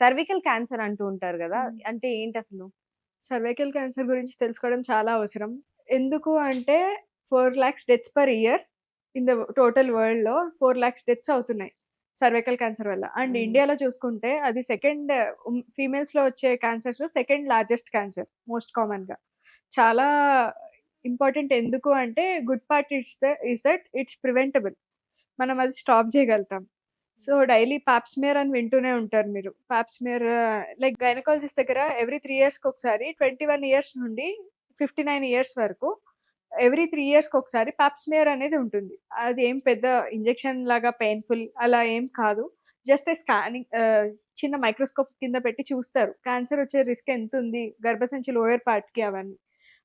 Cervical cancer అంటూ ఉంటారు కదా. అంటే ఏంటి అసలు సర్వైకల్ క్యాన్సర్ గురించి తెలుసుకోవడం చాలా అవసరం. ఎందుకు అంటే four lakhs deaths per year in the total వరల్డ్లో ఫోర్ ల్యాక్స్ డెత్స్ అవుతున్నాయి సర్వైకల్ క్యాన్సర్ వల్ల. అండ్. ఇండియాలో చూసుకుంటే అది సెకండ్ ఫీమేల్స్లో వచ్చే cancers second largest cancer most కామన్గా. చాలా ఇంపార్టెంట్ ఎందుకు అంటే good part it's the is that it's preventable. మనం అది స్టాప్ చేయగలుగుతాం. సో డైలీ పాప్స్మియర్ అని వింటూనే ఉంటారు మీరు. పాప్స్మియర్ లైక్ గైనకాలజిస్ట్ దగ్గర ఎవ్రీ త్రీ ఇయర్స్కి ఒకసారి ట్వంటీ వన్ ఇయర్స్ నుండి ఫిఫ్టీ నైన్ ఇయర్స్ వరకు ఎవ్రీ త్రీ ఇయర్స్కి ఒకసారి పాప్స్మియర్ అనేది ఉంటుంది. అది ఏం పెద్ద ఇంజెక్షన్ లాగా పెయిన్ఫుల్ అలా ఏం కాదు. జస్ట్ స్కానింగ్ చిన్న మైక్రోస్కోప్ కింద పెట్టి చూస్తారు. క్యాన్సర్ వచ్చే రిస్క్ ఎంత ఉంది? గర్భసంచి లోయర్ పార్ట్కి అవన్నీ.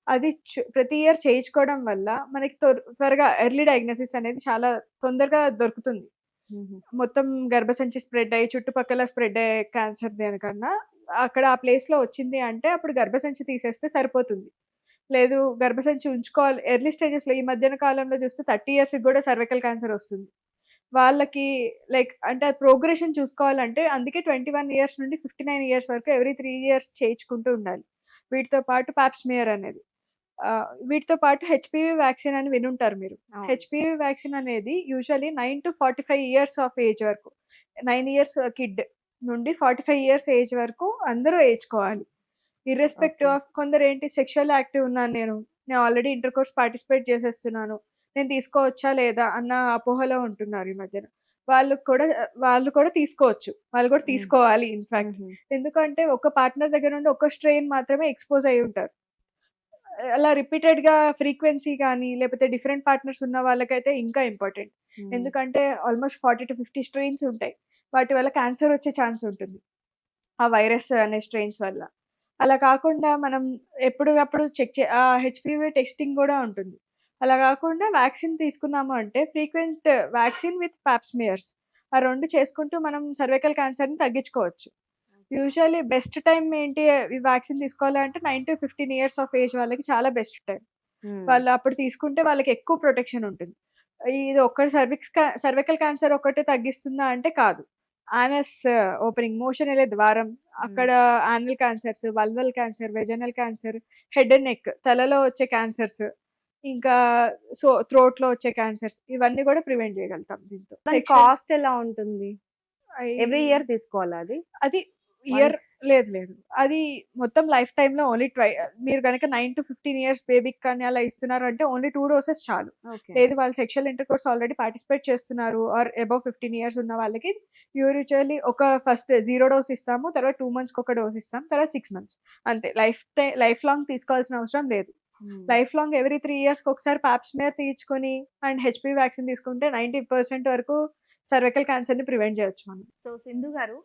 అది ప్రతి ఇయర్ చేయించుకోవడం వల్ల మనకి త్వర- త్వరగా ఎర్లీ డయాగ్నోసిస్ అనేది చాలా తొందరగా దొరుకుతుంది. మొత్తం గర్భసంచి స్ప్రెడ్ అయ్యి చుట్టుపక్కల స్ప్రెడ్ అయ్యే క్యాన్సర్ దేనికన్నా అక్కడ ఆ ప్లేస్లో వచ్చింది అంటే అప్పుడు గర్భసంచి తీసేస్తే సరిపోతుంది. లేదు గర్భసంచి ఉంచుకోవాలి. ఎర్లీ స్టేజెస్లో ఈ మధ్యన కాలంలో చూస్తే థర్టీ ఇయర్స్కి కూడా సర్వికల్ క్యాన్సర్ వస్తుంది. వాళ్ళకి లైక్ అంటే అది ప్రోగ్రెషన్ చూసుకోవాలంటే అందుకే ట్వంటీ వన్ ఇయర్స్ నుండి ఫిఫ్టీ నైన్ ఇయర్స్ వరకు ఎవ్రీ త్రీ ఇయర్స్ చేయించుకుంటూ ఉండాలి. వీటితో పాటు ప్యాప్స్మియర్ అనేది. వీటితో పాటు హెచ్పివి వ్యాక్సిన్ అని వినుంటారు మీరు. హెచ్పివి వ్యాక్సిన్ అనేది usually nine to forty five years of age వరకు నైన్ ఇయర్స్ కిడ్ నుండి ఫార్టీ ఫైవ్ ఇయర్స్ ఏజ్ వరకు అందరూ వేయించుకోవాలి ఇర్రెస్పెక్టివ్. ఆఫ్ కొందరు ఏంటి సెక్షువల్ యాక్టివ్ ఉన్నాను నేను నేను ఆల్రెడీ ఇంటర్ కోర్స్ పార్టిసిపేట్ చేసేస్తున్నాను నేను తీసుకోవచ్చా లేదా అన్న అపోహలో ఉంటున్నారు ఈ మధ్యన వాళ్ళు కూడా వాళ్ళు కూడా తీసుకోవచ్చు వాళ్ళు కూడా. తీసుకోవాలి ఇన్ఫాక్ట్ ఎందుకంటే ఒక పార్ట్నర్ దగ్గర నుండి ఒక స్ట్రెయిన్ మాత్రమే ఎక్స్పోజ్ అయి ఉంటారు అలా రిపీటెడ్గా ఫ్రీక్వెన్సీ కానీ లేకపోతే డిఫరెంట్ పార్ట్నర్స్ ఉన్న వాళ్ళకైతే ఇంకా ఇంపార్టెంట్. ఎందుకంటే almost forty to fifty strains ఉంటాయి. వాటి వల్ల క్యాన్సర్ వచ్చే ఛాన్స్ ఉంటుంది. ఆ వైరస్ అనే స్ట్రెయిన్స్ వల్ల. అలా కాకుండా మనం ఎప్పటికప్పుడు చెక్ చే ఆ హెచ్పివి టెస్టింగ్ కూడా ఉంటుంది. అలా కాకుండా వ్యాక్సిన్ తీసుకున్నాము అంటే ఫ్రీక్వెంట్ వ్యాక్సిన్ విత్ పాప్స్మియర్స్. ఆ రెండు చేసుకుంటూ మనం సర్వైకల్ క్యాన్సర్ని తగ్గించుకోవచ్చు. యూజువల్లీ బెస్ట్ టైం ఏంటి ఈ వ్యాక్సిన్ తీసుకోవాలంటే nine to fifteen years of age వాళ్ళకి చాలా బెస్ట్ టైం వాళ్ళు అప్పుడు తీసుకుంటే వాళ్ళకి ఎక్కువ ప్రొటెక్షన్ ఉంటుంది. ఇది ఒక్కటి సర్విక్స్ సర్వికల్ క్యాన్సర్ ఒక్కటే తగ్గిస్తుందా అంటే కాదు. ఆనస్ ఓపెనింగ్ మోషన్ వెళ్ళే ద్వారం అక్కడ anal cancers vulval cancer vaginal cancer head and neck తలలో వచ్చే క్యాన్సర్స్ ఇంకా సో థ్రోట్లో వచ్చే క్యాన్సర్స్ ఇవన్నీ కూడా ప్రివెంట్ చేయగలుగుతాం దీంతో. కాస్ట్ ఎలా ఉంటుంది? ఎవ్రీ ఇయర్ తీసుకోవాలా అది? అది ఇయర్. లేదు లేదు. అది మొత్తం లైఫ్ టైమ్లో ఓన్లీ ట్వై మీరు కనుక నైన్ టు ఫిఫ్టీన్ ఇయర్స్ బేబీకి కానీ అలా ఇస్తున్నారు అంటే ఓన్లీ టూ డోసెస్ చాలు. లేదు వాళ్ళు sexual intercourse already participate చేస్తున్నారు ఆర్ అబౌవ్ ఫిఫ్టీన్ ఇయర్స్ ఉన్న వాళ్ళకి. యూజువల్లీ ఒక ఫస్ట్ జీరో డోస్ ఇస్తాము తర్వాత టూ మంత్స్కి ఒక డోస్ ఇస్తాం తర్వాత సిక్స్ మంత్స్. అంతే. లైఫ్ టైం లైఫ్ లాంగ్ తీసుకోవాల్సిన అవసరం లేదు. లైఫ్ లాంగ్ ఎవ్రీ త్రీ ఇయర్స్కి ఒకసారి పాప్స్మియర్ తీయించుకొని అండ్ హెచ్పి వ్యాక్సిన్ తీసుకుంటే నైంటీ పర్సెంట్ వరకు సర్వైకల్ క్యాన్సర్ని ప్రివెంట్ చేయొచ్చు మనం. సో సింధు గారు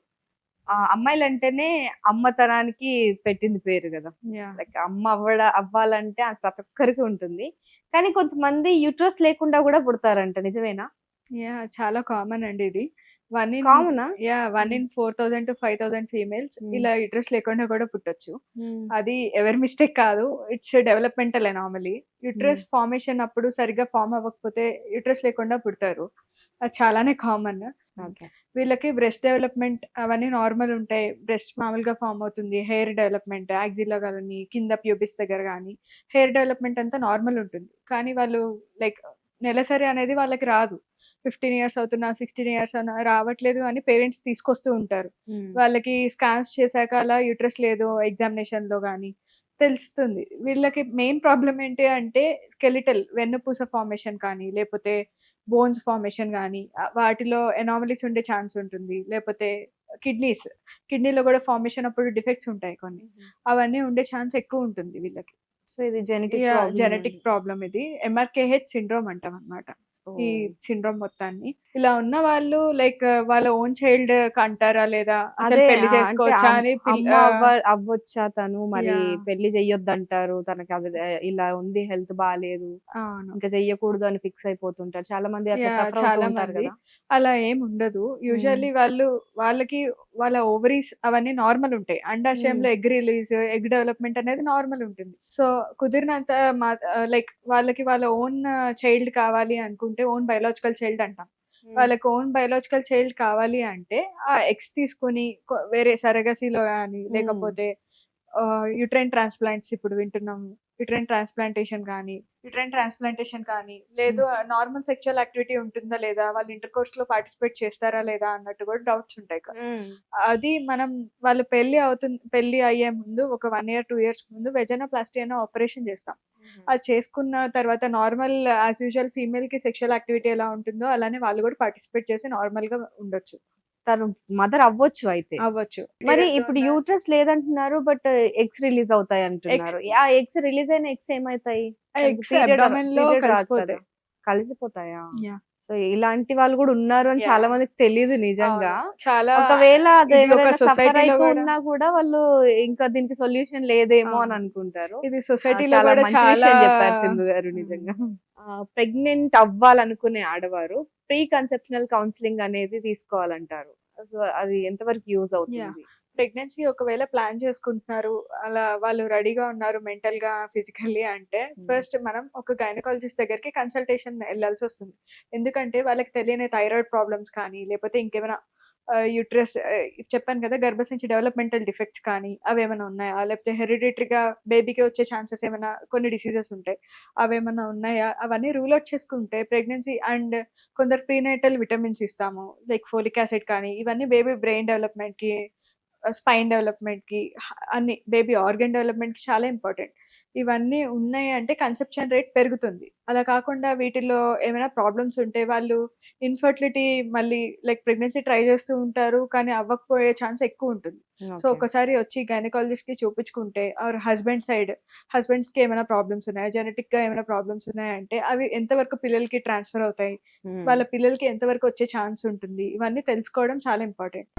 అమ్మాయిలు అంటేనే అమ్మతనానికి పెట్టింది పేరు కదా. లైక్ అమ్మ అవ్వడ అవ్వాలంటే ప్రతి ఒక్కరికి ఉంటుంది. కానీ కొంతమంది యూట్రస్ లేకుండా కూడా పుడతారంట నిజమేనా? యా చాలా కామన్ అండి ఇది. One in కామనా? Yeah one in four thousand to five thousand females Hmm. ఇలా యూట్రస్ లేకుండా కూడా పుట్టొచ్చు. అది ఎవరి మిస్టేక్ కాదు. It's developmental anomaly uterus formation అప్పుడు సరిగ్గా ఫామ్ అవ్వకపోతే యూట్రస్ లేకుండా పుడతారు. అది చాలానే కామన్. వీళ్ళకి బ్రెస్ట్ డెవలప్మెంట్ అవన్నీ నార్మల్ ఉంటాయి. బ్రెస్ట్ మామూలుగా ఫామ్ అవుతుంది. హెయిర్ డెవలప్మెంట్ యాక్సిల్లో కానీ కింద ప్యూబిస్ దగ్గర కానీ హెయిర్ డెవలప్మెంట్ అంతా నార్మల్ ఉంటుంది. కానీ వాళ్ళు లైక్ నెలసరి అనేది వాళ్ళకి రాదు. ఫిఫ్టీన్ ఇయర్స్ అవుతున్నా సిక్స్టీన్ ఇయర్స్ అవునా రావట్లేదు అని పేరెంట్స్ తీసుకొస్తూ ఉంటారు. వాళ్ళకి స్కాన్స్ చేశాక అలా యూట్రస్ లేదు ఎగ్జామినేషన్లో కానీ తెలుస్తుంది. వీళ్ళకి మెయిన్ ప్రాబ్లం ఏంటి అంటే స్కెలిటల్ వెన్నుపూస ఫార్మేషన్ కానీ లేకపోతే బోన్స్ ఫార్మేషన్ కానీ వాటిలో ఎనామలీస్ ఉండే ఛాన్స్ ఉంటుంది. లేకపోతే కిడ్నీస్ కిడ్నీలో కూడా ఫార్మేషన్ అప్పుడు డిఫెక్ట్స్ ఉంటాయి కొన్ని. అవన్నీ ఉండే ఛాన్స్ ఎక్కువ ఉంటుంది వీళ్ళకి. సో ఇది జెనెటిక్ జెనెటిక్ ప్రాబ్లం ఇది. ఎంఆర్కేహెచ్ సిండ్రోమ్ అంటాం అన్నమాట. ఈ సిండ్రోమ్ మొత్తాన్ని. ఇలా ఉన్న వాళ్ళు లైక్ వాళ్ళ ఓన్ చైల్డ్ కంటారా లేదా? అసలు పెళ్ళి చేసుకోవచ్చా అని అవ్వొచ్చా తను? మరి. పెళ్ళి చెయ్యొద్దు అంటారు తనకి అది ఇలా ఉంది హెల్త్ బాగాలేదు ఇంకా చెయ్యకూడదు అని ఫిక్స్ అయిపోతుంటారు. చాలా మంది అట్లా చాలా ఉంటారు మంది. కదా. అలా ఏం ఉండదు యూజువల్లీ వాళ్ళు వాళ్ళకి వాళ్ళ ఓవరీస్ అవన్నీ నార్మల్ ఉంటాయి. అండాశయంలో ఎగ్ రిలీజ్ ఎగ్ డెవలప్మెంట్ అనేది నార్మల్ ఉంటుంది. సో కుదిరినంత లైక్ వాళ్ళకి వాళ్ళ ఓన్ చైల్డ్ కావాలి అనుకుంటే ఓన్ బయలాజికల్ చైల్డ్ అంటాం. వాళ్ళకి ఓన్ బయోలాజికల్ చైల్డ్ కావాలి అంటే ఆ ఎగ్స్ తీసుకొని వేరే సరగసిలో కానీ లేకపోతే యుట్రైన్ ట్రాన్స్ప్లాంట్స్ ఇప్పుడు వింటున్నాం. యుట్రైన్ ట్రాన్స్ప్లాంటేషన్ కానీ యుట్రైన్ ట్రాన్స్ప్లాంటేషన్ కానీ లేదు నార్మల్ సెక్షువల్ యాక్టివిటీ ఉంటుందా లేదా వాళ్ళు ఇంటర్ కోర్స్లో పార్టిసిపేట్ చేస్తారా లేదా అన్నట్టు కూడా డౌట్స్ ఉంటాయి కదా. అది మనం వాళ్ళు పెళ్ళి అవుతుంది పెళ్ళి అయ్యే ముందు ఒక వన్ ఇయర్ టూ ఇయర్స్ ముందు వెజనోప్లాస్టీ అనే ఆపరేషన్ చేస్తాం. అది చేసుకున్న తర్వాత నార్మల్ యాజ్ యూజువల్ ఫీమేల్కి సెక్షువల్ యాక్టివిటీ ఎలా ఉంటుందో అలానే వాళ్ళు కూడా పార్టిసిపేట్ చేసి నార్మల్గా ఉండొచ్చు. తను మదర్ అవ్వచ్చు అయితే. అవ్వచ్చు. మరి ఇప్పుడు యూట్రస్ లేదంటున్నారు బట్ ఎగ్స్ రిలీజ్ అవుతాయి అంటున్నారు. ఆ ఎగ్స్ రిలీజ్ అయిన ఎగ్స్ ఏమైతాయి? కలిసిపోతాయి. సో ఇలాంటి వాళ్ళు కూడా ఉన్నారు అని. చాలా మందికి తెలియదు నిజంగా. చాలా ఒకవేళ సఫర్ ఉన్నా కూడా వాళ్ళు ఇంకా దీనికి సొల్యూషన్ లేదేమో అని. అనుకుంటారు. ఇది సొసైటీలో చాలా చెప్పారు సింధు గారు నిజంగా. ప్రెగ్నెంట్ అవ్వాలనుకునే ఆడవారు ప్రీ కన్సెప్షనల్ కౌన్సిలింగ్ అనేది తీసుకోవాలంటారు. సో అది ఎంతవరకు యూజ్ అవుతుంది? ప్రెగ్నెన్సీ ఒకవేళ ప్లాన్ చేసుకుంటున్నారు అలా వాళ్ళు రెడీగా ఉన్నారు మెంటల్గా ఫిజికల్లీ అంటే ఫస్ట్ మనం ఒక గైనకాలజిస్ట్ దగ్గరికి కన్సల్టేషన్ వెళ్ళాల్సి వస్తుంది. ఎందుకంటే వాళ్ళకి తెలియని థైరాయిడ్ ప్రాబ్లమ్స్ కానీ లేకపోతే ఇంకేమైనా యూట్రస్ చెప్పాను కదా గర్భసంచి డెవలప్మెంటల్ డిఫెక్ట్స్ కానీ అవి ఏమైనా ఉన్నాయా? లేకపోతే హెరిడిటరీగా బేబీకి వచ్చే ఛాన్సెస్ ఏమైనా కొన్ని డిసీజెస్ ఉంటాయి అవి ఏమైనా ఉన్నాయా? అవన్నీ రూల్ అవుట్ చేసుకుంటే ప్రెగ్నెన్సీ అండ్ కొందరు ప్రీనైటల్ విటమిన్స్ ఇస్తాము లైక్ ఫోలిక్ యాసిడ్ కానీ ఇవన్నీ బేబీ బ్రెయిన్ డెవలప్మెంట్కి స్పైన్ డెవలప్మెంట్కి అన్ని బేబీ ఆర్గన్ డెవలప్మెంట్కి చాలా ఇంపార్టెంట్. ఇవన్నీ ఉన్నాయి అంటే కన్సెప్షన్ రేట్ పెరుగుతుంది. అలా కాకుండా వీటిలో ఏమైనా ప్రాబ్లమ్స్ ఉంటే వాళ్ళు ఇన్ఫర్టిలిటీ మళ్ళీ లైక్ ప్రెగ్నెన్సీ ట్రై చేస్తూ ఉంటారు కానీ అవ్వకపోయే ఛాన్స్ ఎక్కువ ఉంటుంది. సో ఒకసారి వచ్చి గైనకాలజిస్ట్కి చూపించుకుంటే ఆర్ హస్బెండ్ సైడ్ హస్బెండ్స్కి ఏమైనా ప్రాబ్లమ్స్ ఉన్నాయా? జెనెటిక్గా ఏమైనా ప్రాబ్లమ్స్ ఉన్నాయంటే అవి ఎంతవరకు పిల్లలకి ట్రాన్స్ఫర్ అవుతాయి? వాళ్ళ పిల్లలకి ఎంతవరకు వచ్చే ఛాన్స్ ఉంటుంది? ఇవన్నీ తెలుసుకోవడం చాలా ఇంపార్టెంట్